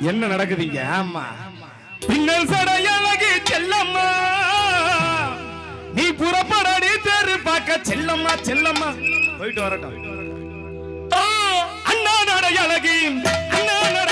என்ன நடக்குதுங்க? ஆமா. பின்னல் சடையழகி செல்லம்மா. நீ புறப்படடி தெரு பார்க்க செல்லம்மா செல்லம்மா. போயிட்டு வரட்டும். அண்ணா நடை அழகு அண்ணா நட